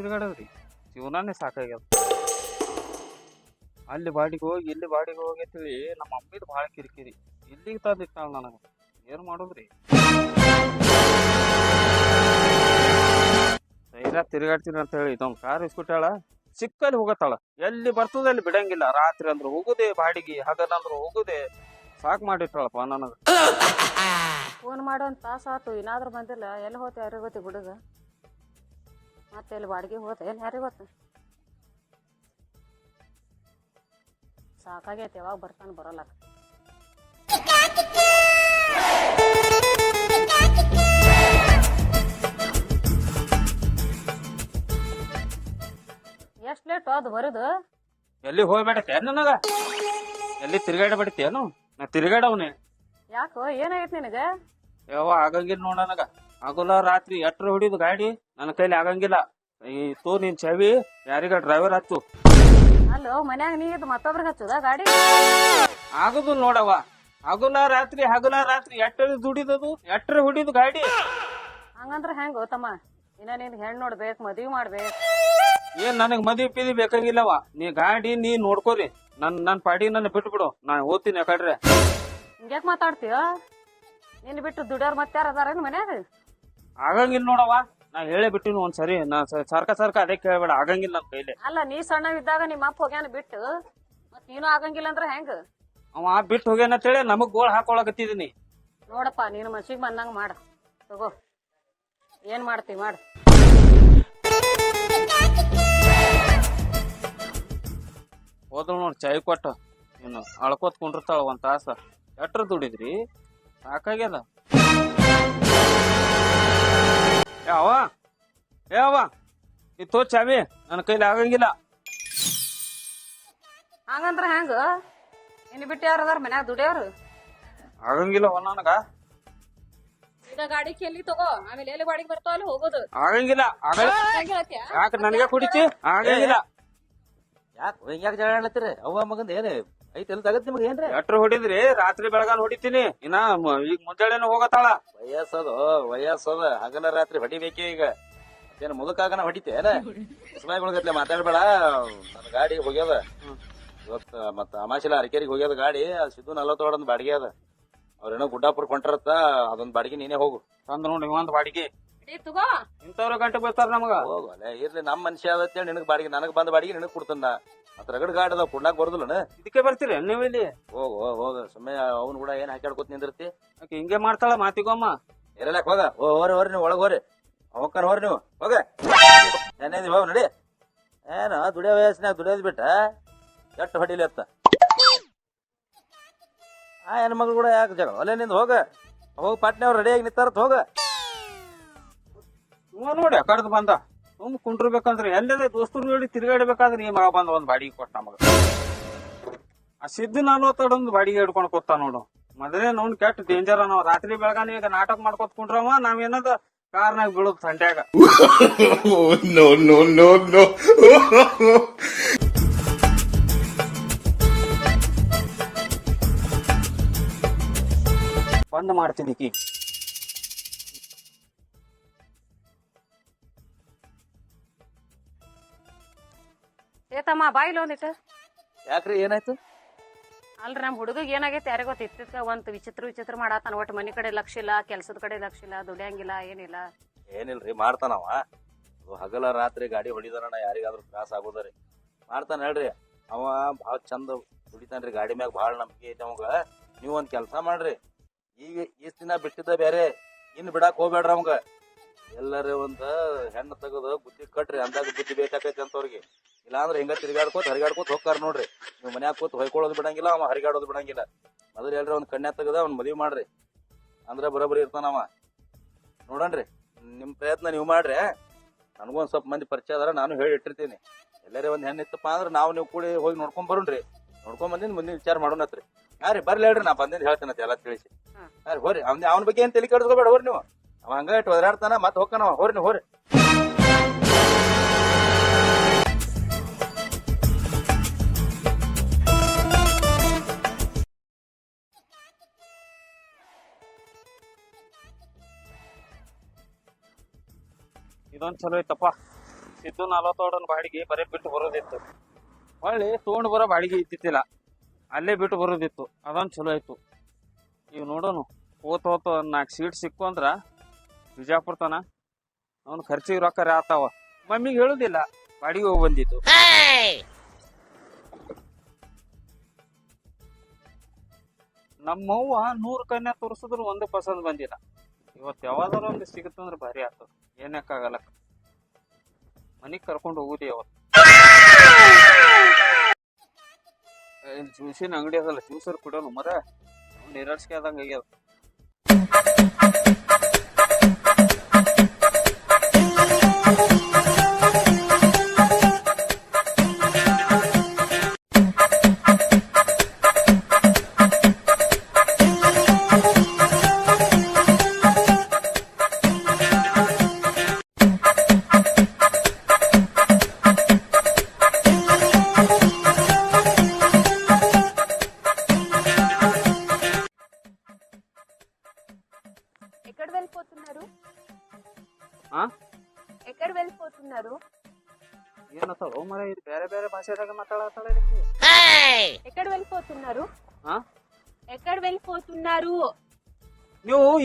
ತಿರುಗಾಡದ್ರಿ. ಜೀವನಾನೇ ಸಾಕಾಗ್ಯದ. ಅಲ್ಲಿ ಬಾಡಿಗೆ ಹೋಗಿ ಇಲ್ಲಿ ಬಾಡಿಗೆ ಹೋಗಿ ಅಂತೇಳಿ ನಮ್ಮ ಅಮ್ಮಿದ್ ಭಾಳ ಕಿರಿಕಿರಿ. ಇಲ್ಲಿಗೆ ತಂದಿಟ್ಟಾಳ ನನಗೆ. ಏನು ಮಾಡೋದ್ರಿ? ಧೈರ್ಯ ತಿರುಗಾಡ್ತೀನಿ ಅಂತ ಹೇಳಿ ಇದೊಂದು ಕಾರ್ ಇಸ್ಕೊಟ್ಟಾಳ ಸಿಕ್ಕಲ್ಲಿ ಹೋಗತ್ತಾಳ. ಎಲ್ಲಿ ಬರ್ತದ ಅಲ್ಲಿ ಬಿಡಂಗಿಲ್ಲ. ರಾತ್ರಿ ಅಂದ್ರೆ ಹೋಗುದೆ ಬಾಡಿಗೆ ಹಗಲಂದ್ರೆ ಹೋಗುದೆ ಸಾಕು ಮಾಡಿಟ್ಟಾಳಪ್ಪ ನನಗೆ. ಫೋನ್ ಮಾಡೋ ಒಂದು ತಾಸು ಆತು. ಏನಾದ್ರೂ ಬಂದಿಲ್ಲ. ಎಲ್ಲಿ ಹೋತಿ ಯಾರಿಗೆ ಗೊತ್ತಿ ಹುಡುಗ ಮತ್ತೆ ಇಲ್ಲಿ ಬಾಡಿಗೆ ಹೋದೆ ಏನು ಯಾರಿಗೆ ಗೊತ್ತ? ಸಾಕಾಗೈತೆ ಯಾವಾಗ ಬರ್ತಾನೆ ಬರೋಲ್ಲ ಎಷ್ಟು ಲೇಟ್ ಅದು ಬರೋದು ಎಲ್ಲಿ ಹೋಗ್ಬೇಡತ್ತೆ ನನಗ? ಎಲ್ಲಿ ತಿರ್ಗಾಡಬೇಡತ್ತೇನು ನಾ ತಿರ್ಗಾಡವ್ನೆ. ಯಾಕೋ ಏನಾಗೈತೆ ನಿನಗೆ? ಯಾವ ಆಗಂಗಿಲ್ಲ ನೋಡ ನನಗ. ಆಗೋಲ್ಲ ರಾತ್ರಿ ಎಟ್ರ ಹೊಡಿದು ಗಾಡಿ? ನನ್ನ ಕೈಲಿ ಆಗಂಗಿಲ್ಲ. ಈ ತೋ ನಿನ್ ಚವಿ ಯಾರಿಗ ಡ್ರೈವರ್ ಹಚ್ಚು. ಅಲ್ಲೋ ಮನ್ಯಾಗ ನೀ ಇದು ಮತ್ತೊಬ್ರಿಗೆ ಹಚ್ಚುದ ಗಾಡಿ? ಆಗದು ನೋಡವ ಹಗುಲ ರಾತ್ರಿ ಹಗುಲ ರಾತ್ರಿ ಎಟ್ಟ ದುಡಿದದು ಎಟ್ರ ಹೊಡಿದು ಗಾಡಿ? ಹಂಗಂದ್ರ ಹೆಂಗ ತಮ್ಮ ಇನ್ನ ನೀನ್ ಹೆಣ್ಣು ನೋಡ್ಬೇಕು ಮದ್ವಿ ಮಾಡ್ಬೇಕು. ಏನ್ ನನಗ್ ಮದ್ವಿ ಪಿದಿ ಬೇಕಾಗಿಲ್ಲವ ನೀ ಗಾಡಿ ನೀ ನೋಡ್ಕೋರಿ. ನನ್ ನನ್ ಪಾಡಿ ನನ್ನ ಬಿಟ್ಬಿಡು. ನಾ ಓದ್ತೀನಿ ಯಾಕಡ್ರೆ ಹಿಂಗ್ಯಾಕ್ ಮಾತಾಡ್ತೀಯ? ನಿನ್ ಬಿಟ್ಟು ದುಡಿಯೋರ್ ಮತ್ತಾರ ಅದಾರ ಅದಾರೇನು ಮನ್ಯಾಗ? ಆಗಂಗಿಲ್ಲ ನೋಡವ್ವ. ನಾ ಹೇಳೇ ಬಿಟ್ಟಿನಿ ಒಂದ್ಸರಿ. ನಾ ಸ- ಸರ್ಕ ಸರ್ಕ ಅದೇ ಕೇಳಬೇಡ. ಆಗಂಗಿಲ್ಲ ನನ್ ಕೈಲಿ ಅಲ್ಲ ನೀ ಸಣ್ಣವಿದ್ದಾಗ ನಿಮ್ಮ ಅಪ್ಪ ಹೋಗ್ಯಾನ ಬಿಟ್ಟು ಮತ್ ನೀನು ಆಗಂಗಿಲ್ಲ ಅಂದ್ರೆ ಹೆಂಗ? ಅವ ಬಿಟ್ಟು ಹೋಗ್ಯಾನಂತೇಳಿ ನಮಗ್ ಗೋಳ್ ಹಾಕೊಳಕತ್ತಿದೀನಿ. ನೋಡಪ್ಪ ನೀನು ಮನ್ಸಿಗೆ ಬಂದಂಗ ಮಾಡ. ತಗೋ. ಏನ್ ಮಾಡ್ತಿ ಮಾಡು. ಹೋದ್ರು ನೋಡಿ ಚಾಯ್ ಕೊಟ್ಟ. ಇನ್ನು ಅಳ್ಕೋತ್ ಕುಂಡಿರ್ತಾಳ ಒಂದ್ ತಾಸ. ಎಟ್ರ ದುಡಿದ್ರಿ? ಸಾಕಾಗ್ಯದ. ಏ ಯಾವ? ಏ ಅವ ಈ ತೋ ಚಾವಿ ನನ್ನ ಕೈಲಿ ಆಗಂಗಿಲ್ಲ. ಹಂಗಂದ್ರ ಹೆಂಗ ನಿನ್ ಬಿಟ್ಟು ಯಾರು ಅದಾರ ಮನ್ಯಾಗ? ದುಡಿಯೋರು ಆಗಂಗಿಲ್ಲ ಅವ ನನಗ. ಈಗ ಗಾಡಿ ಕೆಲ್ಲಿ ತಗೋ. ಆಮೇಲೆ ಎಲ್ಲಿ ಗಾಡಿಗೆ ಬರ್ತಾವ ಅಲ್ಲಿ ಹೋಗೋದು. ಆಗಂಗಿಲ್ಲ. ಆಗಲ್ಲ ಯಾಕೆ ನನಗೆ ಕುಡಿತಿ? ಆಗಂಗಿಲ್ಲ. ಯಾಕೆ? ಹಿಂಗ್ಯಾಕೆ ಜಗಳ ಆಡ್ಲತ್ತೀರಿ? ಅವ್ವ ಮಗಂದ ಏನು ಐತೆ ಎಲ್ಲ ತಗತ್ ನಿಮ್ಗೆ ಏನ್ರಿ? ಎಟ್ರ ಹೊಡಿದ್ರಿ? ರಾತ್ರಿ ಬೆಳಗಾನ ಹೊಡಿತೀನಿ. ಇನ್ನ ಮ- ಈಗ ಮುಂಜಾನೆ ಹೋಗತ್ತಾಳ. ವಯಸ್ಸದು ವಯಸ್ಸದ. ಹಗಲ ರಾತ್ರಿ ಹೊಡಿಬೇಕೇ ಈಗ. ಏನ್ ಮುದುಕಾಗನ ಹೊಡಿತೆ ಏನ? ಗಟ್ಲೆ ಮಾತಾಡ್ಬೇಡ. ನನ್ನ ಗಾಡಿ ಹೋಗ್ಯದ. ಇವತ್ತು ಮತ್ತ ಅಮಾಶಿಲ ಅರಕೇರಿಗೆ ಹೋಗ್ಯದ ಗಾಡಿ. ಅದು ಸಿದ್ದು ನಲ್ವತ್ತೊಳದೊಂದು ಬಾಡಿಗೆ ಅದ. ಅವ್ರೇನೋ ಗುಡ್ಡಾಪುರ ಕೊಂಟರತ್ತ ಅದೊಂದ್ ಬಾಡಿಗೆ ನೀನೇ ಹೋಗು. ತಂದ್ ನೋಡಿ ಒಂದ್ ಬಾಡಿಗೆ. ತಗೋ. ಇಂಥವ್ರ ಗಂಟೆ ಬರ್ತಾರ ನಮಗ. ಇರ್ಲಿ ನಮ್ಮ ಮನುಷ್ಯ ಅದತ್ತೇಳಿ ನಿನಗ್ ಬಾಡಿಗೆ ನನಗ್ ಬಂದ ಬಾಡಿಗೆ ನಿನಗ್ ಕೊಡ್ತಾನ ಅದ್ರ ರಗಡ್ ಗಾಡ್ ಅದಾವ ಕುಡ್ಲಾಕ್ ಬರುದಿಲ್ಲ ಇದಕ್ಕೆ ಬರ್ತೀರಿ ನೀವು ಇಲ್ಲಿ? ಹೋಗು ಹೋಗ ಸುಮ್ಮನೆ ಅವ್ನು ಕೂಡ ಏನ್ ಹಾಕ್ಯಾಡ್ಕೊತ ನಿಂದಿರ್ತಿ? ಆಕಿ ಹಿಂಗೆ ಮಾಡ್ತಾಳ ಮಾತಿಗೊಮ್ಮ? ಇರಲಕ್ ಹೋಗ. ಓ ಹೋರಿ ಹೋರಿ ನೀವು ಒಳಗ್ ಹೋರಿ. ಅವಕ್ಕನ್ ಹೋರಿ ನೀವು. ಹೋಗ. ಏನೇದಿ ಹೋಗ್ ನಡಿ. ಏನ ದುಡಿಯೋ ವಯಸ್ಸಿನಾಗ ದುಡಿಯೋದ್ ಬಿಟ್ಟ? ಕೆಟ್ಟ ಹೊಡಿಲಿ ಅತ್ತ? ಆ ಹೆಣ್ಮಗಳು ಕೂಡ ಯಾಕೆ ಜಗಳ? ಅಲ್ಲೇ ನಿಂದ ಹೋಗ. ಹೋಗಿ ಪಾಟ್ನೆ ಅವ್ರು ರೆಡಿಯಾಗಿ ನಿಂತಾರತ್ ಹೋಗ. ಇವ ನೋಡಿ ಕಡ್ದು ಬಂದ. ಸುಮ್ ಕುಂಡ್ರಬೇಕಂದ್ರೆ ಎಲ್ಲೆಲ್ಲ ದೋಸ್ತರು ಹೇಳಿ ತಿರ್ಗಾಡ್ಬೇಕಾದ್ರೆ ಈ ಮಗ ಬಂದ ಒಂದ್ ಬಾಡಿಗೆ ಕೊಟ್ಟ ನಮಗ. ಆ ಸಿದ್ದು ಒಂದು ಬಾಡಿಗೆ ಹಿಡ್ಕೊಂಡು ಕೊತ್ತ ನೋಡು. ಮದ್ರೆ ನೋಡ್ ಕೆಟ್ಟ ಡೇಂಜರ್ ಅನ್ನೋ ರಾತ್ರಿ ಬೆಳಗಾನ ಈಗ ನಾಟಕ ಮಾಡ್ಕೊತ ಕುಂಡ್ರವ ನಾವೇನದ ಕಾರ್ನಾಗ ಬೀಳೋದ್ ಸಂಡ್ಯಾಗ. ಬಂದ್ ಮಾಡ್ತೀನಿ ತಮ್ಮ ಬಾಯಿಲ್ ಒಂದಿಟ್ಟು ಯಾಕ್ರಿ ಏನಾಯ್ತು? ಅಲ್ರಿ ನಮ್ಮ ಹುಡುಗ ಏನಾಗೈತೆ ಯಾರಿಗ ಗೊತ್ತ? ಇತ್ತಿತ್ತ ಒಂದ್ ವಿಚಿತ್ರ ವಿಚಿತ್ರ ಮಾಡತ್ತಾನ ಒಟ್ಟು ಮನಿ ಕಡೆ ಲಕ್ಷ ಇಲ್ಲ ಕೆಲ್ಸದ ಕಡೆ ಲಕ್ಷ ಇಲ್ಲ ದುಡಿಯಂಗಿಲ್ಲ ಏನಿಲ್ಲ. ಏನಿಲ್ರಿ ಮಾಡ್ತಾನವ. ಅದು ಹಗಲ ರಾತ್ರಿ ಗಾಡಿ ಹೊಡಿದಾರಣ ಯಾರಿಗಾದ್ರೂ ತ್ರಾಸ ಆಗೋದ್ರಿ ಮಾಡ್ತಾನ ಹೇಳ್ರಿ ಅವ ಭಾಳ ಚಂದ ದುಡಿತಾನ್ರಿ ಗಾಡಿ ಮ್ಯಾಗ ಭಾಳ ನಂಬಿಕೆ ಐತೆ ಅವಂಗ. ನೀವ್ ಒಂದ್ ಕೆಲಸ ಮಾಡ್ರಿ. ಈಗ ಇಷ್ಟ ದಿನ ಬಿಟ್ಟಿದ್ದ ಬೇರೆ ಇನ್ ಬಿಡಾಕ್ ಹೋಗ್ಬೇಡ್ರಿ ಅವಂಗ. ಎಲ್ಲರೇ ಒಂದ ಹೆಣ್ಣು ತಗದು ಬುದ್ಧಿ ಕಟ್ರಿ ಅಂದಾಗ ಬುದ್ಧಿ ಬೇಕಾಕೈತಿ ಅಂತವ್ರಿಗೆ. ಇಲ್ಲಾಂದ್ರೆ ಹಿಂಗ ತಿರ್ಗಾಡ್ಕೋತ ಹರಿಗಾಡ್ಕೋತ ಹೋಗ್ತಾರ ನೋಡ್ರಿ. ನೀವು ಮನ್ಯಾಗ ಕೂತ್ ಹೊಯ್ಕೊಳ್ಳೋದು ಬಿಡಂಗಿಲ್ಲ ಅವ ಹರಿಗಾಡೋದು ಬಿಡಂಗಿಲ್ಲ. ಮೊದಲು ಹೇಳ್ರಿ ಒಂದ್ ಕಣ್ಣೆ ತೆಗದ ಅವ್ನ ಮದ್ವಿ ಮಾಡ್ರಿ. ಅಂದ್ರ ಬರೋಬ್ಬರಿ ಇರ್ತಾನವ ನೋಡನ್ರಿ ನಿಮ್ ಪ್ರಯತ್ನ ನೀವು ಮಾಡ್ರಿ. ನನಗೂ ಒಂದ್ ಸ್ವಲ್ಪ ಮಂದಿ ಪರಿಚಯ ಅದಾರ ನಾನು ಹೇಳಿ ಇಟ್ಟಿರ್ತೀನಿ. ಎಲ್ಲರೇ ಒಂದ್ ಹೆಣ್ಣು ಇತ್ತಪ್ಪ ಅಂದ್ರೆ ನಾವು ನೀವು ಕೂಡಿ ಹೋಗಿ ನೋಡ್ಕೊಂಡ್ ಬರೋಣ್ರಿ. ನೋಡ್ಕೊಂಡ್ ಬಂದಿನ ಮುಂದಿನ ವಿಚಾರ ಮಾಡೋಣತ್ರಿ. ಯಾರಿ ರೀ ಬರ್ಲಿ ಹೇಳ್ರಿ ನಾ ಬಂದಿನ ಹೇಳ್ತೇನೆ ಎಲ್ಲ ತಿಳಿಸಿ. ಹಾ. ರೀ ಹೋರಿ ಅವ್ನ ಅವ್ನ ಬಗ್ಗೆ ಏನ್ ತಲೆ ಕೆಡ್ಸ್ಕೋಬೇಡ ಹೋರಿ ನೀವು. ಅವ ಹಂಗ ಇಟ್ಟು ಒದರಾಡ್ತಾನ ಮತ್ತೆ ಹೋಗ್ತಾನ ಹೋರಿ ನೀವು ಹೋರಿ. ಇದೊಂದ್ ಚಲೋ ಐತಪ್ಪ. ಸಿದ್ದು ನಲವತ್ತೋಡನ್ ಬಾಡಿಗೆ ಬರೀ ಬಿಟ್ಟು ಬರೋದಿತ್ತು. ಹೊಳ್ಳಿ ತೊಗೊಂಡ್ ಬರೋ ಬಾಡಿಗೆ ಇದ್ದಿತ್ತಿಲ್ಲ ಅಲ್ಲೇ ಬಿಟ್ಟು ಬರೋದಿತ್ತು. ಅದೊಂದು ಚಲೋ ಆಯ್ತು. ಈಗ ನೋಡೋನು, ಹೋತ ಹೋತ ನಾಲ್ಕು ಸೀಟ್ ಸಿಕ್ಕು ಅಂದ್ರ ಬಿಜಾಪುರ ತನ ಅವ್ನ ಖರ್ಚಿಗೆ ರೊಕ್ಕ ಆತಾವ? ಮಮ್ಮಿಗೆ ಹೇಳುದಿಲ್ಲ, ಬಾಡಿಗೆ ಹೋಗಿ ಬಂದಿತ್ತು ನಮ್ಮವ್ವ ನೂರು ಕನ್ಯಾ ತೋರಿಸಿದ್ರು ಒಂದು ಪಸಂದ್ ಬಂದಿಲ್ಲ. ಇವತ್ತು ಯಾವ್ದಾರ ಒಂದು ಸಿಗುತ್ತಂದ್ರೆ ಭಾರಿ ಆತು ಏನಕ್ಕಾಗಲ್ಲ. ಮನೆಗೆ ಕರ್ಕೊಂಡು ಹೋಗುದಿ ಅವತ್ತು ಜ್ಯೂಸಿನ ಅಂಗಡಿ ಅದಲ್ಲ ಜ್ಯೂಸರ್ ಕುಡಿಯೋನು ಮರ. ಆದಂಗೆ ಆದಂಗ ಆಗ್ಯದ.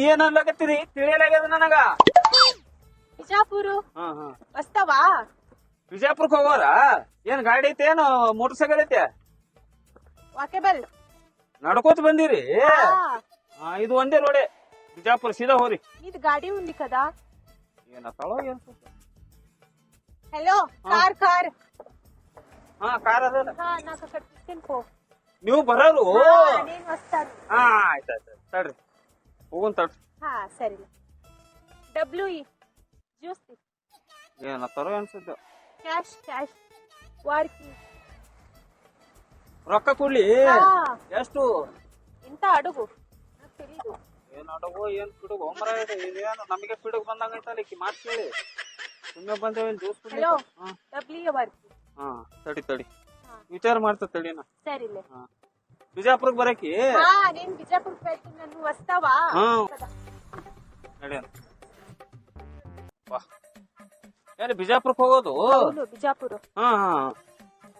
ಏನ್ ಅನ್ಲಕತ್ತೀರಿ ತಿಳಿಯಲಾಗ್ಯದ ನನಗ ಬಿಜಾಪುರು ಹಾ ಹಾ వస్తావా ಬಿಜಾಪುರಕ್ಕೆ ಹೋಗೋರ ಏನ್ ಗಾಡಿ ಐತೆ ಏನು ಮೋಟರ್ ಸೈಕಲ್ ಐತೆ వాకేబల్ ನಡ್ಕೋತ ಬಂದಿರಿ ಹಾ ಇದು ಒಂದೇ ರೋಡೆ ಬಿಜಾಪುರ ಸೀದಾ ಹೋರಿ నీది గాడి ఉంది కదా ಏನತ್ತಾಳೋ ಏನ್ ಸುದ್ದಿ? హలో కార్ కార్ ಹಾ ಕಾರ್ ಅದಲ್ಲ హా, నాకు అక్కడ తీసుకెళ్ళి పో ನೀವು ಬರೋರು హా, నేను వస్తాను ಹಾ ಆಯ್ತಾಯ್ತು ತಡ್ರಿ ಹೋಗೋಣ ಹಾ ಸರಿ. ಡಬ್ಲ್ಯೂ ಇ ಜ್ಯೂಸ್ ತರ ಅನ್ಸುತ್ತೆ. ಕ್ಯಾಶ್ ಕ್ಯಾಶ್ ವಾರ್ಕಿ ರೊಕ್ಕ ಕೊಡ್ಲಿ. ಎಷ್ಟು? ಇಂತ ಅಡುಗು. ಏನ್ ಅಡುಗು ಏನ್ ಪಿಡುಗು? ಮರ ಏನೋ ನಮಗೆ ಪಿಡುಗು ಬಂದಾಗ ಐತಲ್ಲ ಈಕಿ ಮಾತು ಕೇಳಿ. ಸುಮ್ಮನೆ ಬಂದೇವೆ ಜ್ಯೂಸ್ ಕುಡಿ ಡಬ್ಲ್ಯೂ ವಾರ್ಕಿ ಹಾ. ತಡಿ ತಡಿ. ವಿಚಾರ ಮಾಡ್ತಾ ತಡಿನ. ಸರಿ ಹಾ. ಬಿಜಾಪುರಕ್ಕೆ ಬರಕಿ హా, నేను బిజాపూర్కి వెళ్తున్నాను నువ్వు వస్తావా ಹಾ కదా. ನಡಿ ಬಾ ಏನ್ ಬಿಜಾಪುರಕ್ಕೆ ಹೋಗೋದು అవును బిజాపూర్ ಹಾ ಹಾ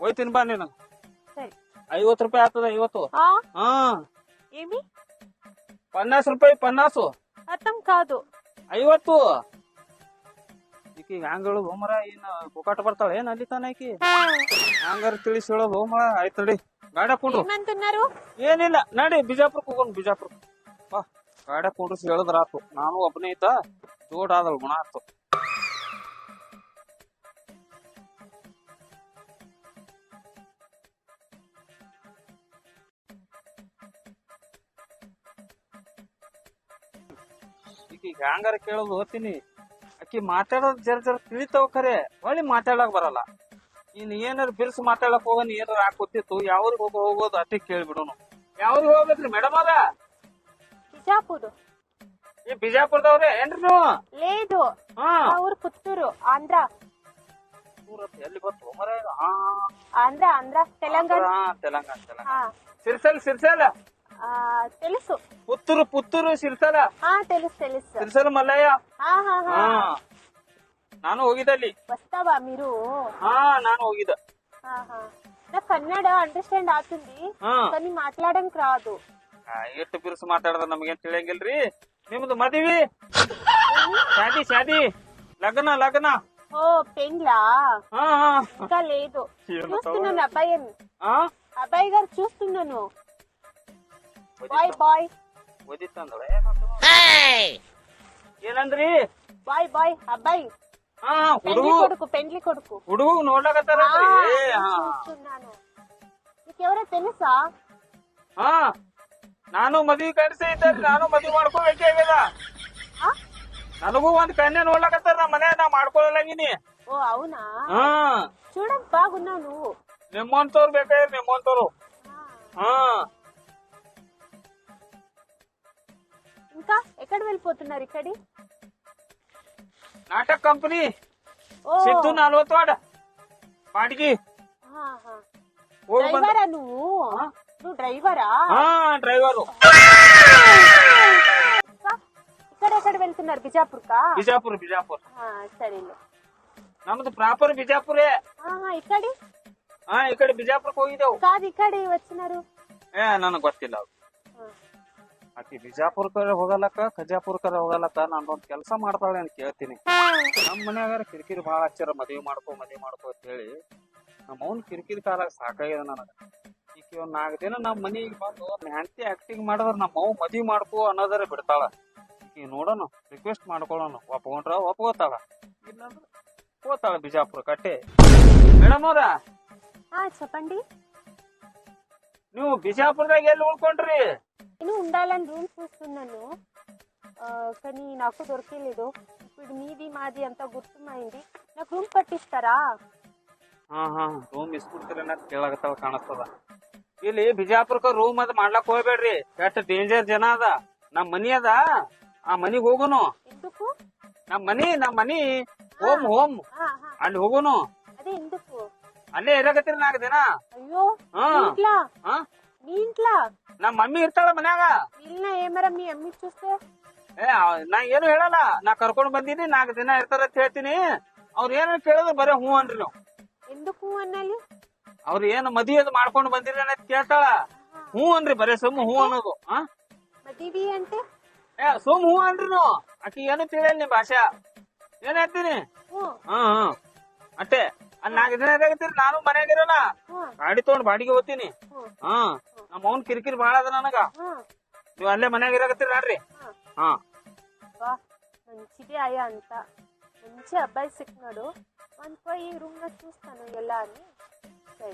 ಹೋಯ್ತೀನಿ ಬಾ ನೀನು సరే ಐವತ್ತು ರೂಪಾಯಿ ಆಗ್ತದ ಐವತ್ತು ఆ, ಹಾ ఏమి ಪನ್ನಾಸ್ ರೂಪಾಯಿ ಪನ್ನಾಸು అర్థం కాదు ಐವತ್ತು ಈಕಿ ಹ್ಯಾಂಗ ಹೇಳೋದು ಹೋಮರ ಏನ ಕುಕಾಟ ಬರ್ತಾಳ ಏನ್ ಅಲ್ಲಿ ತಾನ ಈಕಿ ಹ್ಯಾಂಗಾರ ತಿಳಿಸಿ ಹೇಳೋದು ಹೋಮರ ಆಯ್ತು ನಡಿ ಗಾಡ ಕುಂಡ್ರು ఏమంటున్నారు ಏನಿಲ್ಲ ನಡಿ ಬಿಜಾಪುರಕ್ಕೆ ಹೋಗೋಣ ಬಿಜಾಪುರ ಬಾ ಗಾಡ ಕುಂಡ್ರಿಸಿ ಹೇಳಿದ್ರ ಆತು ನಾನು ಒಬ್ಬನೇ ಇದ್ದ ಜೋಡ್ ಆದಲ್ ಗುಣ ಆತು ಈಗ ಹ್ಯಾಂಗಾರ ಕೇಳೋದು ಓದ್ತೀನಿ ಆಕಿ ಮಾತಾಡೋದ್ ಜರ ಜರ ತಿಳಿತಾವ ಖರೆ ಹೊಳ್ಳಿ ಮಾತಾಡಕ್ ಬರಲ್ಲ ಇನ್ ಏನಾರ ಬಿರ್ಸ್ ಮಾತಾಡಕ್ ಹೋಗೋನ್ ಏನಾರ ಹಾಕೋತಿತ್ತು ಯಾವ್ರಿಗೆ ಹೋಗೋ ಹೋಗೋದು ಅಷ್ಟೇ ಕೇಳ್ಬಿಡೋನು ಯಾವ್ರಿಗೆ ಹೋಗ್ಬೇಕ್ರಿ ಮೇಡಮ್ ಅದ బిజాపూర్ ಈ ಬಿಜಾಪುರದವ್ರೆ ಏನ್ರಿ ನೀವು లేదు ಹಾ మా ఊరు పుత్తూరు ఆంధ్ర ಸೂರತ್ ಎಲ್ಲಿ ಗೊತ್ತು ಮರ ಹಾ ఆంధ్ర ఆంధ్ర తెలంగాణ ಹಾ, ತೆಲಂಗಾಣ ತೆಲಂಗಾಣ ఆ, ಸಿರ್ಸಲ್ ಸಿರ್ಸಲ್ ఆ, తెలుసు ಪುತ್ತೂರು ಪುತ್ತೂರು ಸಿರ್ಸಲ ఆ తెలుసు తెలుసు ಸಿರ್ಸಲ್ ಮಲ್ಲಯ್ಯ ఆహాహా. ಹಾ ನಾನು ಹೋಗಿದ್ದಲ್ಲಿ వస్తావా మీరు ಹಾ ನಾನು ಹೋಗಿದ್ದ ఆహా. నాకు కన్నడ అండర్స్టాండ్ అవుతుంది ಹಾ కానీ మాట్లాడడానికి రాదు ಆ, ಎಷ್ಟು ಬಿರುಸು ಮಾತಾಡದ ನಮಗೇನ್ ತಿಳಿಯಂಗಿಲ್ರಿ ನಿಮ್ದು ಮದ್ವಿ ಶಾದಿ ಶಾದಿ ಲಗ್ನ ಲಗ್ನ ఓ పెండ్లా ಹಾ ಹಾ ఇంకా లేదు ఏమో చూస్తున్నాను అబ్బాయి ಹಾ అబ్బాయి గారు చూస్తున్నాను బాయ్ బాయ్ ಓದಿತ್ತಂದಳ ಏನಂದ್ರಿ బాయ్ బాయ్ అబ్బాయి ಹಾ పెండ్లి ಹುಡುಗ కొడుకు పెండ్లి కొడుకు ಹುಡುಗ ನೋಡ್ಲಾಕತ್ತಾರಲ್ರಿ ఆ, ಹಾ చూస్తున్నాను నీకెవరో తెలుసా ಹಾ ನಾನು ಮದ್ವಿ ಕಡಿಸಿ ಇದ್ದಾರೆ ನಾನು ಮದ್ವಿ ಮಾಡ್ಕೋಬೇಕಾಗ್ಯದ ಆ? ನನಗೂ ಒಂದ್ ಕನ್ಯಾ ನೋಡ್ಲಕತ್ತಾರ ನಮ್ಮ ಮನೆ ನಾ ಮಾಡ್ಕೊಳಲಾಗಿನಿ ఓ అవునా ಹಾ చూడడానికి బాగున్నావు నువ్వు ನಿಮ್ಮಂತವ್ರು ಬೇಕಾದ್ರೆ ನಿಮ್ಮಂತವ್ರು ఆ, ಹಾ ఇంకా ఎక్కడ వెళ్ళిపోతున్నారు ఇక్కడి ನಾಟಕ ಕಂಪನಿ ఓ ಸಿದ್ದು ನಲ್ವತ್ವಾಡ ಬಾಡಿಗೆ ఆహా. ಹೋಗಿ ಬಂದ డ్రైవరా నువ్వు ఆ? నువ్వు డ్రైవరా ಹಾ ಡ್ರೈವರು ఇంకా ఇక్కడ ఎక్కడ వెళ్తున్నారు బిజాపూర్ కా ಬಿಜಾಪುರ ಬಿಜಾಪುರ సరేలే ನಮ್ದು ಪ್ರಾಪರ್ ಬಿಜಾಪುರೇ ఆ, ఆ, ఇక్కడి ಹಾ ಈ ಕಡೆ ಬಿಜಾಪುರಕ್ಕೆ ಹೋಗಿದ್ದೆವು కాదు ఇక్కడి వచ్చినారు ಏ ನನಗ್ ಗೊತ್ತಿಲ್ಲ ಅದು ಆಕಿ ಬಿಜಾಪುರ್ಕರ ಹೋಗಲಕ್ಕ ಖಜಾಪುರ್ಕರ ಹೋಗಲಕ್ಕ ನಾನು ಒಂದು ಕೆಲಸ ಮಾಡ್ತಾಳೆ ಅಂತ ಕೇಳ್ತೀನಿ. ನಮ್ಮ ಮನ್ಯಾಗಾರ ಕಿರಿಕಿರಿ ಭಾಳ ಹಚ್ಚಾರ ಮದುವೆ ಮಾಡ್ಕೊ ಮದುವೆ ಮಾಡ್ಕೋ ಅಂತ ಹೇಳಿ ನಮ್ಮ ಅವ್ನ ಕಿರಿಕಿರಿ ಕಾಲ ಸಾಕಾಗಿದೆ ನನಗೆ. ಈಕೆ ಒಂದು ನಾಲ್ಕು ದಿನ ನಮ್ಮ ಮನೆಗೆ ಬಂದು ಹೆಂಡತಿ ಆಕ್ಟಿಂಗ್ ಮಾಡಿದ್ರೆ ನಮ್ಮ ಅವ್ ಮದುವೆ ಮಾಡ್ಕೋ ಅನ್ನೋದರ ಬಿಡ್ತಾಳ. ಈ ನೋಡೋಣ ರಿಕ್ವೆಸ್ಟ್ ಮಾಡ್ಕೊಳ್ಳೋಣ ಒಪ್ಕೊಂಡ್ರ ಒಪ್ಕೋತಾಳ. ಇಲ್ಲಂದ್ರೆ ಹೋತಾಳ ಬಿಜಾಪುರ ಕಟ್ಟೆ. ಮೇಡಮ್ ಅವ್ರ? ಚಪಂಡಿ ನೀವು ಬಿಜಾಪುರದಾಗ ಎಲ್ಲಿ ಉಳ್ಕೊಂಡ್ರಿ? నేను ఉండాలని రూమ్ చూస్తున్నాను ఆ, కానీ నాకు దొరకలేదు ఇప్పుడు మీది మాది అంతా గుర్తుమైంది నాకు రూమ్ పట్టిస్తారా ಹಾ ಹಾ ರೂಮ್ ಇಸ್ಕೊಡ್ತೀರ ಅಂತ ಕೇಳಾಕತ್ತಾವ ಕಾಣಸ್ತದ ಇಲ್ಲಿ ಬಿಜಾಪುರಕ್ಕ ರೂಮ್ ಅದ್ ಮಾಡ್ಲಕ್ ಹೋಗ್ಬೇಡ್ರಿ ಕೆಟ್ಟ ಡೇಂಜರ್ ಜನ ಅದ ನಮ್ ಮನಿ ಅದ ಆ ಮನಿಗ್ ಹೋಗುನು ఎందుకు ನಮ್ ಮನಿ ನಮ್ ಮನಿ ಹೋಮ್ ಹೋಮ್ ఆ, ఆ, ಅಲ್ಲಿ ಹೋಗುನು అదే ఎందుకు ಅಲ್ಲೇ ಇರಾಕತ್ತೀರಿ ನಾಲ್ಕು ದಿನ అయ్యో ಹಾ మీ ఇంట్లో ಹಾ మీ ఇంట్లో ನಮ್ ಮಮ್ಮಿ ಇರ್ತಾಳ ಮನ್ಯಾಗ వీళ్ళ ఏమరా మీ అమ్మి చూస్తే ಏ ಆ- ನಾ ಏನು ಹೇಳಲ್ಲ ನಾ ಕರ್ಕೊಂಡ್ ಬಂದೀನಿ ನಾಲ್ಕು ದಿನ ಇರ್ತಾರ ಅಂತ ಹೇಳ್ತೀನಿ ಅವ್ರ ಏನ ಕೇಳಿದ್ರೆ ಬರೇ ಹ್ಞೂ ಅನ್ರಿ ನೀವು ఎందుకు అనాలి ಅವ್ರ ಏನ್ ಮದ್ವಿ ಅದು ಮಾಡ್ಕೊಂಡ್ ಬಂದಿರಿ ಅಂತ ಕೇಳ್ತಾಳ ಹ್ಞೂ ಅನ್ರಿ ಬರೇ ಸುಮ್ಮ ಹ್ಞೂ ಅನ್ನೋದು ಹಾ మదివి అంటే ಏ ಸುಮ್ ಹೂ ಅನ್ರಿ ನೀವು ಆಕಿ ಏನು ತಿಳಿಯಲ್ಲ ನಿಮ್ ಭಾಷಾ ಏನ್ ಹೇಳ್ತೀನಿ ಹ್ಞೂ ಹಾ ಹಾ ಅಟ್ಟೆ ಅಲ್ಲಿ ನಾಲ್ಕು ದಿನ ಆಗತ್ತೀರಿ ನಾನು ಮನ್ಯಾಗಿರಲ್ಲ ಹ್ಞೂ ಗಾಡಿ ತಗೊಂಡ್ ಬಾಡಿಗೆ ಹೋಗ್ತೀನಿ ಹ್ಞೂ ಹಾ ನಮ್ಮ ಅವ್ನ್ ಕಿರಿಕಿರಿ ಬಾಳ ಅದ ನನಗ ಹ್ಞೂ ನೀವ್ ಅಲ್ಲೇ ಮನ್ಯಾಗ ಇರಾಕತ್ತೀರಿ ನೋಡ್ರಿ ಹ್ಞೂ ಹಾ బా మంచిదే అయ్యా అంత మంచి అబ్బాయి సిక్కినాడు వాని పోయి రూమ్ లో చూస్తాను ఎలా అని సరే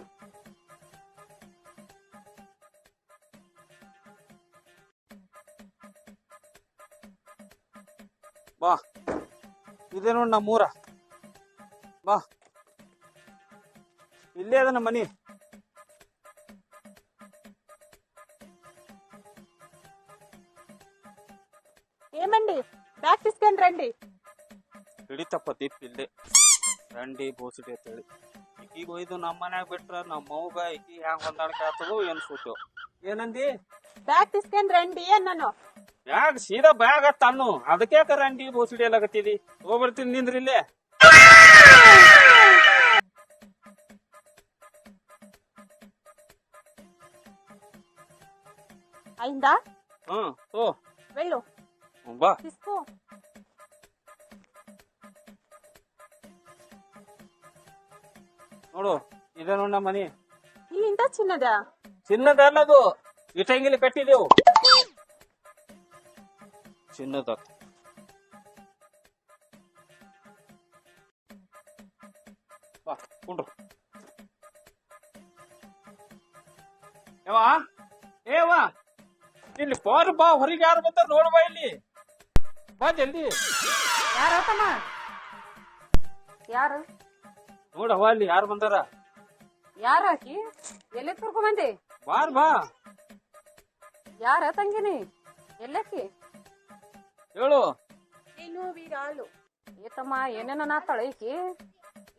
ಬಾ ಇದೆ ನೋಡ್ ನಮ್ಮೂರ ಬಾ ಇಲ್ಲೇ ಅದ ನಮ್ಮ ಮನಿ ఏమండి బ్యాగ్ తీసుకొని రండి ಹಿಡಿತಪ್ಪ ದಿಪ್ ಇಲ್ಲೇ ರಂಡಿ ಬೋಸಡಿ ಅಂತೇಳಿ ಈಕೀಗ ಒಯ್ದು ನಮ್ಮ ಮನ್ಯಾಗ ಬಿಟ್ರ ನಮ್ಮ ಮೌಗ ಈಕಿ ಹ್ಯಾಂಗ ಹೊಂದಾಣಿಕೆ ಆಗ್ತದೋ ಏನ್ ಸೂಟೋ ಏನಂದಿ బ్యాగ్ తీసుకొని రండి అన్నాను ಬ್ಯಾಗ್ ಸೀದಾ ಬ್ಯಾಗ್ ತನ್ನು ಅದಕ್ಕೆ ರಂಡಿ ಬೋಸಡಿ ಎಲ್ಲ ಗತ್ತಿದಿ ಹೋಗ್ಬರ್ತೀನಿ ನಿಂದ್ರಿ అయిందా ಹ್ಮ್ ಓ వెళ్ళు ಬಾ తీసుకో ನೋಡು ಇದೆ ನೋಡ್ ನಮ್ಮ ಮನಿ ఈ ఇంట చిన్నదా ಚಿನ್ನದಲ್ಲದು ಇಟಂಗಿಲಿ ಕಟ್ಟಿದೆವು ಚಿನ್ನದ ಬಾ ಕುಂಡ್ರು ಯವ್ವ ಏವ ಇಲ್ಲಿ ಬಾರ್ ಬಾ ಹೊರಗೆ ಯಾರು ಬಂದ ನೋಡ್ಬಾ ಇಲ್ಲಿ. ಬಾ ಜಲ್ದಿ. ಯಾರ ತಮ್ಮ ಯಾರು? ನೋಡ್ ಅಲ್ಲಿ ಯಾರು ಬಂದಾರ. ಯಾರ ಆಕಿ? ಎಲ್ಲಿ ಕರ್ಕೊಂಡ್ ಬಂದಿ? ಬಾರ್ ಬಾ. ಯಾರ ತಂಗಿನಿ? ಎಲ್ಲಕ್ಕಿ? ಹೇಳು. ಏನು ವೀರಾಳು. ಏತಮ್ಮ ಏನೇನ ನಾತಾಳ ಈಕಿ?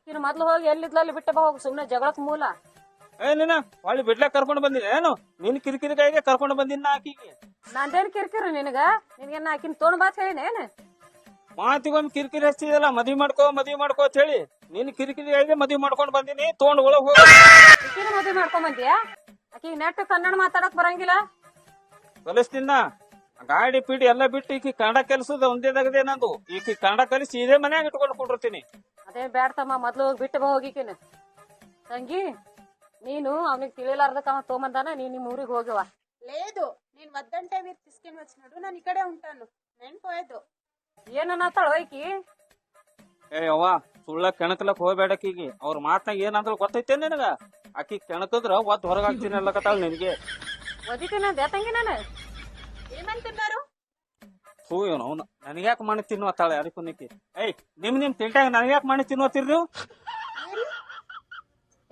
ಇನ್ನು ಮೊದ್ಲು ಹೋಗಿ ಎಲ್ಲಿದ್ಲಲ್ಲಿ ಬಿಟ್ಟ ಬಾ ಹೋಗಿ ಸುಮ್ನೆ ಜಗಳಕ್ ಮೂಲ. ಏ ಒಳ್ಳೆ ಹೊಳ್ಳಿ ಕರ್ಕೊಂಡ್ ಬಂದಿನಿ ಏನು? ನಿನ್ ಕಿರಿಕಿರಿ ಕೈಗೆ ಕರ್ಕೊಂಡು ಬಂದಿನ ಆಕಿಗೆ. ನಾನೇನ್ ಕಿರಿಕಿರಿ ನಿನಗ? ನಿನಗೇನ ಆಕಿನ ತೋಣ ಬಾತ್ ಹೇಳಿನೇನ್ ಮಾತಿಗೊಂದ್ ಕಿರಿಕಿರಿ ಹಚ್ಚಿದಲ್ಲ ಮದ್ವಿ ಮಾಡ್ಕೋ ಮದ್ವಿ ಮಾಡ್ಕೋ ಅಂತ ಹೇಳಿ. ನಿನ್ ಕಿರಿಕಿರಿ ಕೈಗೆ ಮದ್ವಿ ಮಾಡ್ಕೊಂಡು ಬಂದಿನಿ ತೋಣ ಒಳಗ್ ಹೋಗ. ಮದ್ವಿ ಮದ್ವೆ ಮಾಡ್ಕೊಂಡ್ ಬಂದಿಯಾ? ಆಕಿಗೆ ನೆಟ್ ಕನ್ನಡ ಮಾತಾಡಕ್ ಬರಂಗಿಲ್ಲ? ಕಲಿಸ್ತೀನ ಗಾಡಿ ಪೀಡಿ ಎಲ್ಲ ಬಿಟ್ಟು ಈಕಿ ಕನ್ನಡ ಕೆಲಸದ ಒಂದೇದಾಗದೆ ನಂದು. ಈಕಿ ಕನ್ನಡ ಕಲಿಸಿ ಇದೇ ಮನ್ಯಾಗ ಇಟ್ಕೊಂಡು ಕೊಟ್ಟಿರ್ತೀನಿ ಅದೇ ಬ್ಯಾಡ್ ತಮ್ಮ ಮೊದ್ಲು ಹೋಗಿ ಬಿಟ್ಟು ಬಾ ಹೋಗಿಕಿನ ತಂಗಿ ನೀನು ಅವನಿಗೆ ತಿಳಿಲಾರ್ದಕ್ಕ ಅವ ತೊಗೊಂಬಂದಾನ ನೀನ್ ನಿಮ್ ಊರಿಗೆ ಹೋಗಿವ లేదు నేను వద్దంటే మీరు తీసుకొని వచ్చినాడు నేను ఇక్కడే ఉంటాను నేను పోయేదు ಏನನ್ನಾತಾಳ ಈಕಿ ಏ ಅವ್ವ ಸುಳ್ಳ ಕೆಣಕಲಕ್ ಹೋಗ್ಬೇಡಕೀಗಿ ಅವ್ರ ಮಾತ್ನಾಗ ಏನಂದ್ರ ಗೊತ್ತೈತೆ ನಿನಗ ಆಕಿ ಕೆಣಕದ್ರ ಒದ್ ಹೊರಗಾಗ್ತೀನಿ ಅಲ್ಲಕತ್ತಾಳ ನಿನಗೆ ಒದಿತೀನಂದೆ ತಂಗಿ ನಾನು ఏమంటున్నారు ಹೂ ಏನು ಅವನು ನನಗ್ಯಾಕೆ ಮಾಡಿ ತಿನ್ನುವತ್ತಾಳೆ ಅರಿಪುನಿಕ್ಕಿ ಏಯ್ ನಿಮ್ ನಿಮ್ ತಿಂಟಾಗ ನನಗ್ಯಾಕೆ ಮಾಡಿ ತಿನ್ನುವತ್ತೀರಿ ನೀವು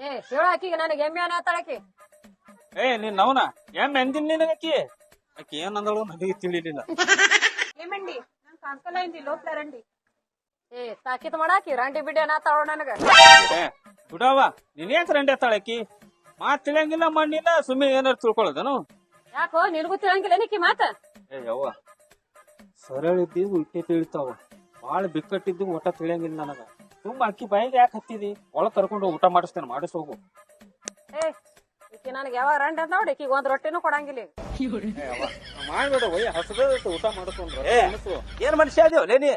ಏ ಹೇಳ ಆಕಿಗೆ ನನಗೆ ಎಮ್ಮೆ ಅನ್ನತ್ತಾಳಕಿ ಏ ನೀನ್ ನವನ? ಎಮ್ಮೆ ಎಂದಿನ ನಿನಗಕ್ಕಿ ಏನು ಅಂದಳು ನನಗೆ ತಿಳಿಲಿಲ್ಲ. ಏಮಂಡಿ ನನ್ ಕಾಂಕಲ ಇಂದಿ ಲೋಪ್ಲ ರಂಡಿ ಏ ತಾಕಿತ್ ಮಾಡಾಕಿ ರಂಡಿ ಬಿಡಿ ಅನ್ನತ್ತಾಳು ನನಗ. ಏ ಬಿಡವ್ವ ನಿನ್ನೇನ್ ರಂಡಿ ಅತ್ತಾಳಕಿ ಮಾತು ತಿಳಿಯಂಗಿಲ್ಲ ಮಣ್ಣಿಲ್ಲ ಸುಮ್ಮನೆ ಏನಾರು ತಿಳ್ಕೊಳ್ಳೋದನು? ಯಾಕೋ ನಿನಗೂ ತಿಳಿಯಂಗಿಲ್ಲ ನಿಕ್ಕಿ ಮಾತ? ಏ ಯವ್ವ ಸರಳ ಇದ್ದೀವಿ ಉಲ್ಟೆ ತಿಳಿತಾವ. ಬಾಳ ಬಿಕ್ಕಟ್ಟಿದ್ದು ಒಟ್ಟ ತಿಳಿಯಂಗಿಲ್ಲ ನನಗೆ. ತುಂಬ ಅಕ್ಕಿ ಬಾಯಿಗೆ ಯಾಕೆ ಹತ್ತಿದಿ? ಒಳಗ್ ಕರ್ಕೊಂಡು ಊಟ ಮಾಡಿಸ್ತೇನೆ ಮಾಡಿಸ್ ಹೋಗು. ಏ ಈಕಿ ನನಗೆ ಯಾವಾಗ ರಂಡ್ ಅಂತ ನೋಡಿ ಈಕಿಗೆ ಒಂದ್ ರೊಟ್ಟಿನೂ ಕೊಡಂಗಿಲ್ಲ ಈಗ. ಮಾಡ್ಬೇಡ ಒಯ್ಯ ಹಸದ ಊಟ ಮಾಡಿಸ್ಕೊಂಡ್ರೆ ಏ. ಏನ್ ಮನುಷ್ಯ ಅದೇವ್ ಲೇನಿ?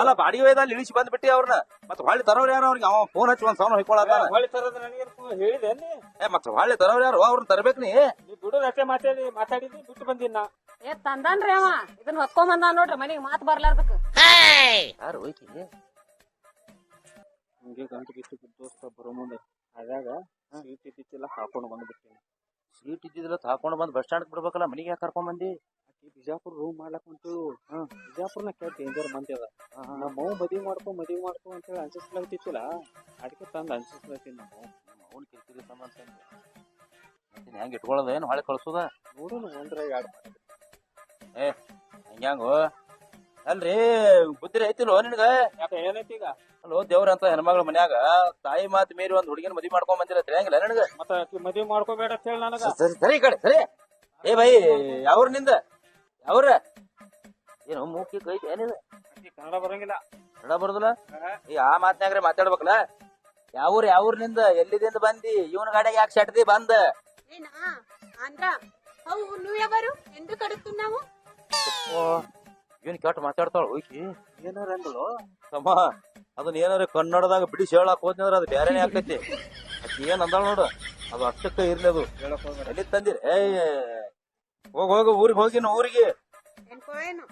ಅಲ್ಲ ಬಾಡಿ ಒಯ್ದಲ್ಲಿ ಇಳಿಸಿ ಬಂದ್ಬಿಟ್ಟಿ ಅವ್ರನ್ನ ಮತ್ ಹೊಳ್ಳಿ ತರೋರ್ ಯಾರು ಅವ್ರಿಗೆ? ಅವ ಫೋನ್ ಹಚ್ಚಿ ಒಂದ್ ಸಾವಿರ ಹೊಯ್ಕೊಳತಾನ ಹೊಳಿ ತರದ ನನಗೆ ಹೇಳಿದೆ ನೀ? ಏ ಮತ್ ಹೊಳ್ಳಿ ತರೋರ್ ಯಾರು? ಅವ್ರನ್ನ ತರ್ಬೇಕ್ ನೀ? ನೀ ಬಿಡು ಅಷ್ಟೇ ಮಾತಾಡಿ ಬಿಟ್ಟು ಬಂದಿನ ನಾ. ಏ ತಂದಾನ್ರಿ ಅವ. ಇದನ್ನ ಹೊತ್ಕೊಂಡ್ ಬಂದ ನೋಡ್ರಿ ಮನೆಗೆ ಮಾತ್ ಬರ್ಲಾರ್ದಕ್. ಯಾರು ಹೋಯ್ತಿ ಹಂಗೆ ಗಂಟು ಗಿಟ್ಟು ದೋಸ್ತ ಬರೋ ಮುಂದೆ. ಅದಾಗ ಸೀಟ್ ಇದ್ದಿತ್ತಿಲ್ಲ ಹಾಕೊಂಡು ಬಂದ್ಬಿಟ್ಟಿನಿ ಸೀಟ್ ಇದ್ದಿದ್ದಿಲ್ಲ ಹಾಕೊಂಡು ಬಂದ್ ಬಸ್ ಸ್ಟ್ಯಾಂಡ್ ಬಿಡ್ಬೇಕಲ್ಲ ಮನೆಗೆ ಯಾಕೆ ಕರ್ಕೊಂಡ್ ಬಂದಿ? ಆಕಿ ಬಿಜಾಪುರ ರೂಮ್ ಮಾಡ್ಲಕ್ ಹೊಂಟು. ಬಿಜಾಪುರ್ನ ಕೆಟ್ಟ ಡೇಂಜರ್ ಮಂದಿ ಅದ. ನಮ್ಮ ಮೌ ಮದುವೆ ಮಾಡ್ಕೊ ಮದ್ವಿ ಮಾಡ್ಕೊ ಅಂತೇಳಿ ಅನ್ಸಿಸ್ಲಾಗ್ತಿತ್ತಿಲ್ಲ ಅದಕ್ಕೆ ತಂದ್ ಅನ್ಸಿಸ್ಲತ್ತೀನಿ ನಮ್ಮ ಅವ್ನ ಕಿರಿಕಿರಿ ಸಂಬಂಧ ಹೆಂಗ್ ಇಟ್ಕೊಳ್ಳೋದ ಏನ್ ಹೊಳೆ ಕಳ್ಸೋದ? ನೋಡು ಒಂದ್ರ ಎರಡು ಹಂಗ್ಯಾಂಗು? ಅಲ್ರಿ ಬುದ್ಧಿ ಐತಿಲ್ಲೋ ನಿನಗ? ಯಾಕೆ ಏನೈತಿ ಈಗ? ಹಲೋ ದೇವ್ರ ಅಂತ ಹೆಣ್ಮಗಳ ಮನ್ಯಾಗ ತಾಯಿ ಮಾತು ಮೀರಿ ಒಂದ್ ಹುಡುಗಿನ ಮದ್ವಿ ಮಾಡ್ಕೊಂಡ್ ಬಂದಿರ ತಿಳಿಯಂಗಿಲ್ಲ ನನಗ? ಮತ್ತ ಮದ್ವಿ ಮಾಡ್ಕೋಬೇಡ ಅಂತ ಸರಿ ಕಡೆ ಸರಿ. ಏ ಬೈ ಯಾವ್ರ ನಿಂದ? ಯಾವ್ರ? ಏನು ಮೂಕಿ ಕೈ ಏನಿದೆ ಕನ್ನಡ ಬರಂಗಿಲ್ಲ. ಕನ್ನಡ ಬರುದಿಲ್ಲ? ಈ ಆ ಮಾತ್ನ್ಯಾಗ್ರೆ ಮಾತಾಡ್ಬೇಕಲ್ಲ? ಯಾವ್ರ ನಿಂದ? ಎಲ್ಲಿದಿಂದ ಬಂದಿ? ಇವನ್ ಗಾಡಿಯಾಗ ಯಾಕೆ ಸೆಟ್ದಿ ಬಂದ. ಏನಾ ನೀವು? ಎಂದು ಇವನ್ ಕೆಟ್ಟ ಮಾತಾಡ್ತಾಳ ಹೋಗಿ ಏನಾರ ಅಂದಳು? ತಮ್ಮ ಅದನ್ನ ಏನಾರ ಕನ್ನಡದಾಗ ಬಿಡಿಸಿ ಹೇಳಕ್ ಹೋದ್ನಂದ್ರ ಅದು ಬೇರೆನೇ ಆಗ್ತೈತಿ ಅದ್ ಏನ್ ಅಂದಾಳ ನೋಡು ಅದು ಅಷ್ಟಕ್ಕ ಇರ್ಲಿ ಅದು ಹೇಳಕ್ ಹೋಗ್ಬೇಡ ಎಲ್ಲಿ ತಂದಿರಿ ಏಯ್ ಹೋಗ್ ಹೋಗು ಊರಿಗೆ ಹೋಗಿನ ಊರಿಗೆ నేను పోయాను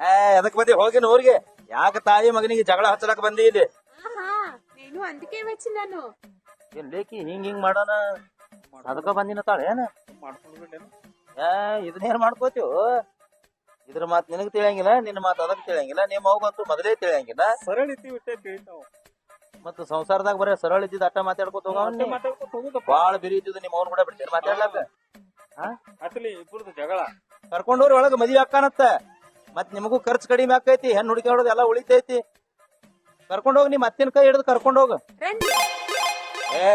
ಏ ಎದಕ್ ಬಂದಿ ಹೋಗಿನ ಊರಿಗೆ ಯಾಕ ತಾಯಿ ಮಗನಿಗೆ ಜಗಳ ಹಚ್ಚಲಕ್ ಬಂದಿ ಇಲ್ಲಿ ఆహా నేను అందుకే వచ్చినాను ಏನ್ ಲೇಕಿ ಹಿಂಗ್ ಹಿಂಗ್ ಮಾಡೋಣ ಅದಕ್ಕ ಬಂದಿನ ತಾಳ ಏನ ಮಾಡ್ಕೊಂಡು ಬಿಡೇನು ಏ ಇದನ್ನೇನ್ ಮಾಡ್ಕೋತೀವ್ ಇದ್ರ ಮಾತು ನಿನಗ್ ತಿಳಿಯಂಗಿಲ್ಲ ನಿನ್ನ ಮಾತು ಅದಕ್ಕೆ ತಿಳಿಯಂಗಿಲ್ಲ ನಿಮ್ಮ ಮಗಂತೂ ಮೊದಲೇ ತಿಳಿಯಂಗಿಲ್ಲ. ಸರಳ ಇತ್ತೀವಿ ಇಷ್ಟೇ ತಿಳಿತಾವ. ಮತ್ತು ಸಂಸಾರದಾಗ ಬರೇ ಸರಳ ಇದ್ದಿದ್ದು ಅಟ್ಟ ಮಾತಾಡ್ಕೊತ ಹೋಗವನ್ನಿ ಬಾಳ ಬಿರಿ ಇದ್ದಿದ್ದು ನಿಮ್ಮ ಅವ್ನ ಕೂಡ ಬಿಡ್ತೀನಿ ಮಾತಾಡ್ಲಾಕ? ಅಸಲಿ ಇಬ್ಬರದು ಜಗಳ. ಕರ್ಕೊಂಡವ್ರ ಒಳಗ ಮದ್ವೆ ಹಾಕಾನತ್ತ ಮತ್ ನಿಮಗೂ ಖರ್ಚು ಕಡಿಮೆ ಆಕೈತಿ ಹೆಣ್ಣು ಹುಡುಗಿ ಎಲ್ಲ ಉಳಿತೈತಿ. ಕರ್ಕೊಂಡೋಗಿ ನಿಮ್ಮ ಮತ್ತಿನ ಕೈ ಹಿಡಿದು ಕರ್ಕೊಂಡೋಗ. ಏ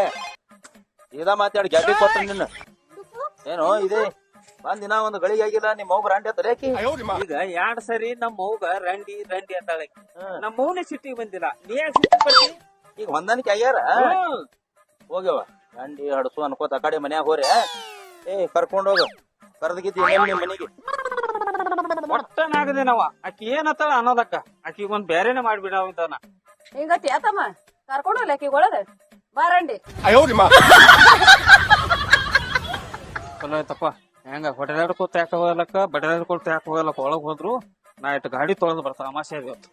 ಇದ ಮಾತಾಡಿ ಗ್ಯಾಬಿ ಕೊಟ್ಟ ನಿನ್ನ. ಏನೋ ಇದೇ. ಬಂದ್ ದಿನ ಒಂದು ಗಳಿಗೆ ಆಗಿಲ್ಲ ನಿಮ್ಮ ಮಗು ರಂಡಿ ಅಂತ ರೇಕಿ ಈಗ ಎರಡ್ ಸರಿ ನಮ್ಮ ಮೌಗ ರಂಡಿ ರಂಡಿ ಅಂತಾಳೆ. ನಮ್ಮ ಮೌನ ಸಿಟ್ಟಿಗೆ ಬಂದಿಲ್ಲ. ನೀ ಯಾಕೆ ಸಿಟ್ಟಿಗೆ ಬರ್ತಿ ಈಗ ಹೊಂದಾಣಿಕೆ ಆಗ್ಯಾರ? ಹ್ಮ್. ಹೋಗ್ಯವ ರಂಡಿ ಹಡಸು ಅನ್ಕೋತ ಆ ಕಡೆ ಮನ್ಯಾಗ ಹೋರೆ. ಏ ಕರ್ಕೊಂಡು ಕರ್ದಗಿದ್ದಿ ನಿಮ್ ಮನೆಗೆ? ಒಟ್ಟನಾಗದೆ ನಾವ. ಆಕಿ ಏನತ್ತಾಳ ಅನ್ನೋದಕ್ಕ. ಆಕಿಗೆ ಒಂದ್ ಬೇರೆನೆ ಮಾಡ್ಬಿಡ ಅಂತಾನ ಹಿಂಗತಿ ಆತಮ್ಮ? ಕರ್ಕೊಂಡು ಒಳಗ. ಬಾರಂಡಿ ಚಲೋ ಆಯ್ತಪ್ಪ. ಹೆಂಗ ಹೊಡೆದಾಡ್ಕೋತ ಯಾಕೆ ಹೋಗಲಕ್ಕ ಬಡದಾಡ್ಕೊತ ಯಾಕೆ ಹೋಗಲಕ್ಕ ಒಳಗ್ ಹೋದ್ರು ನಾ ಇಟ್ಟು ಗಾಡಿ ತೊಳೆದು ಬರ್ತಾ ಅಮಾಸೆ ಇವತ್ತು